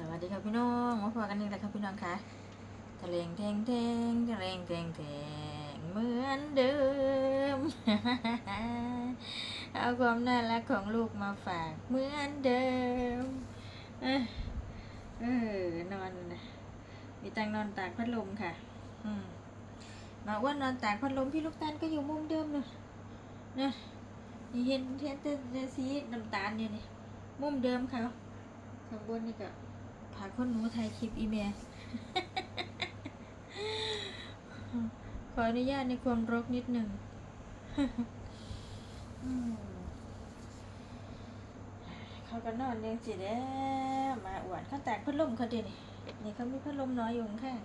สวัสดีครับพี่น้องมาพบกันอีกแล้วครับพี่น้องคะทะเลงแทงแทงทะเลงแทงแทงเหมือนเดิม เอาความน่ารักของลูกมาฝากเหมือนเดิม เอ้ยเออนอนนะมีตังนอนตากพัดลมค่ะ อืมมาอ้วนนอนตากพัดลมพี่ลูกตาลก็อยู่มุมเดิมเลยนะนี่เห็นเห็นแต่สีน้ำตาลอยู่นี่มุมเดิมเขาข้างบนนี่ก็ พาคนหนูถ่ายคลิปอีเมลขออนุญาตในความรกนิดหนึ่งเขาก็นอนเลี้ยงสิเด้มาอวดเขาแตกพัดลมเขาดินี่นี่เขามีพัดลมน้อยอยู่ข้าง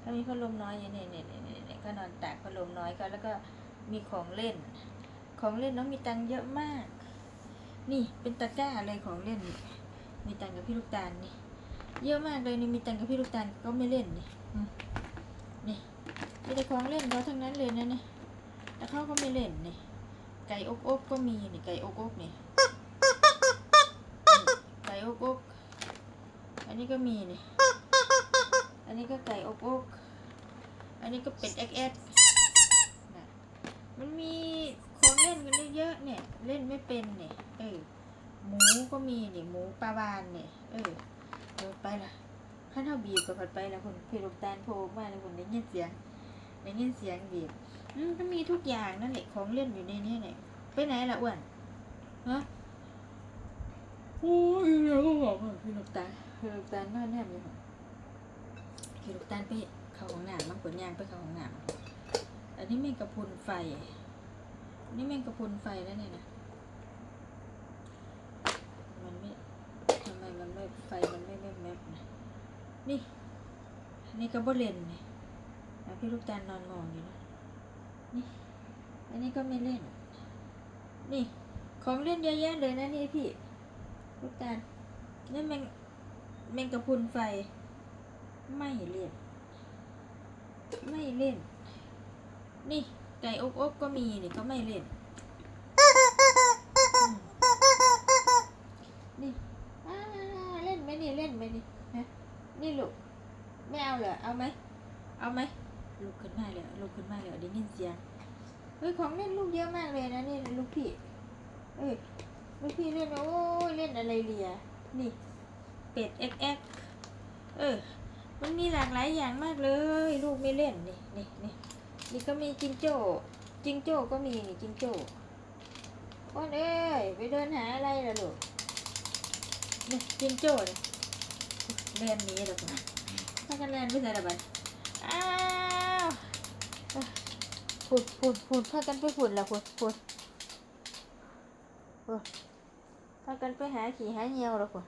เขามีพัดลมน้อยอยู่เนี่ยเนี่ยเนี่ยเนี่เนี่ยก็นอนแตกพัดลมน้อยก็แล้วก็มีของเล่น ของเล่นน้องมีตังเยอะมาก นี่เป็นตะกร้าอะไรของเล่นนี่มีตังกับพี่ลูกตาลนี่ เยอะมากเลยนี่มีตังกับพี่ลูกตาลก็ไม่เล่นนี่นี่มีแต่ของเล่นเขาทั้งนั้นเลยนะนี่แล้วเขาก็ไม่เล่นนี่ไก่อกอกก็มีนี่ไก่อกอกนี่ไก่อกอกอันนี้ก็มีนี่อันนี้ก็ไก่อกอกอันนี้ก็เป็ดแอกแอกนะมันมีของเล่นกันเยอะเนี่ย เล่นไม่เป็นเนี่ยเออหมูก็มีนี่หมูปลาวานเนี่ยเออ เออไปละขั้นเท่าบีบกับผัดไปละคนพี่ลูกตาลโผล่ออกมาแล้วคนได้ยินเสียงได้ยินเสียงบีบอืมก็มีทุกอย่างนั่นแหละของเล่นอยู่ในนี้เนี่ยไปไหนล่ะอ้วนฮะโอ้ยเราก็บอกว่าพี่ลูกตาลพี่ลูกตาลนอนแนบอยู่ค่ะพี่ลูกตาลไปเข้าห้องน้ำมันปวดยางไปเข้าห้องน้ำอันนี้แมงกะพรุนไฟอันนี่แมงกะพรุนไฟแล้วเนี่ยนะมันไม่ ทำไมมันไม่ไฟมันไม่แมบแมบนะ นี่ อันนี่ก็บ่เล่นนี่แล้วพี่ลูกตาลนอนมองอยู่นะนี่ อันนี้ก็ไม่เล่น นี่ ของเล่นเยอะแยะเลยนะนี่พี่ ลูกตาลนี่แมงแมงกระพุนไฟ ไม่เล่น ไม่เล่น นี่ไก่อกอกก็มีนี่ก็ไม่เล่นอืมนี่ อ่าเล่นไหมนี่เล่นไหมนี่ฮะนี่ลูกไม่เอาเหรอเอาไหม เอาไหมลูกขึ้นมาเลยลูกขึ้นมาเลยได้ยินเสียงเฮ้ยของเล่นลูกเยอะมากเลยนะนี่ลูกพี่เอ้ยลูกพี่เล่นโอ้ยเล่นอะไรเลียนี่เป็ดเอ็กเอ็กเออมันมีหลากหลายอย่างมากเลย ลูกไม่เล่นนี่นี่นี่นี่ก็มีจิงโจ้จิงโจ้ก็มีนี่จิงโจ้อ้อนเอ้ยไปเดินหาอะไรล่ะลูกนี่จิงโจ้เนี่ยเล่นนี้เดี๋ยวก่อนถ้ากันเล่นไม่ใช่ระบาย อ้าวฝุ่นฝุ่นฝุ่นพากันไปฝุ่นละฝุ่นฝุ่นฝุ่นพากันไปหาขี่หาเหี่ยวละฝุ่น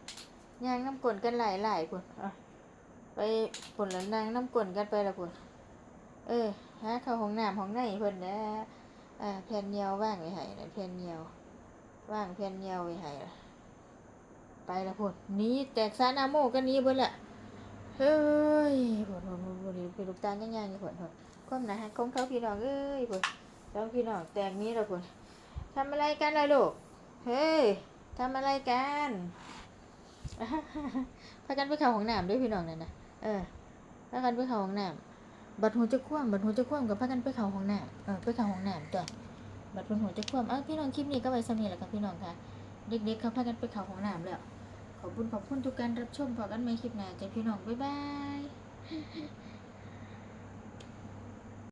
ยางน้ำกลนกันหลายหลายฝุ่นไปฝุ่นแล้วนางน้ำกลนกันไปละฝุ่นเออหาเข้าห้องน้ำห้องไหนเพิ่นนะอ่าแผ่นเหนียวว่างไว้ให้นะแผ่นเหนียวว่างแผ่นเหนียวไว้ให้ละไปละพุ่นนี้แตกซานาโมกันนี้เบิดละ เฮ้ยพุ่นพุ่นพุ่นพุ่นนี่เป็นลูกตาลยังไงนี่พุ่นพุ่นก้มหนะฮะก้มเขาพี่น้องเอ้ยพุ่นแล้วพี่น้องแตกนี้ละพุ่นทำอะไรกันล่ะลูก เฮ้ยทำอะไรกันพากันไปเข้าห้องหน้ำด้วยพี่น้องนั่นนะเออพากันไปเข้าห้องหน้ำบัดหัวจะคว่ำบัดหัวจะคว่ำกับพากันไปเข้าห้องหน้ำเออไปเข้าห้องหน้ำจ้ะบัดหัวจะคว่ำเอ้าพี่น้องคลิปนี้ก็ไว้สำนีแหละครับพี่น้องค่ะ เด็กๆเขาพากันไปเข้าห้องหน้ำแล้ว ขอบคุณขอบคุณทุกการรับชมพอกันใหม่คลิปหน้าจ้ะพี่น้อง บ๊ายบาย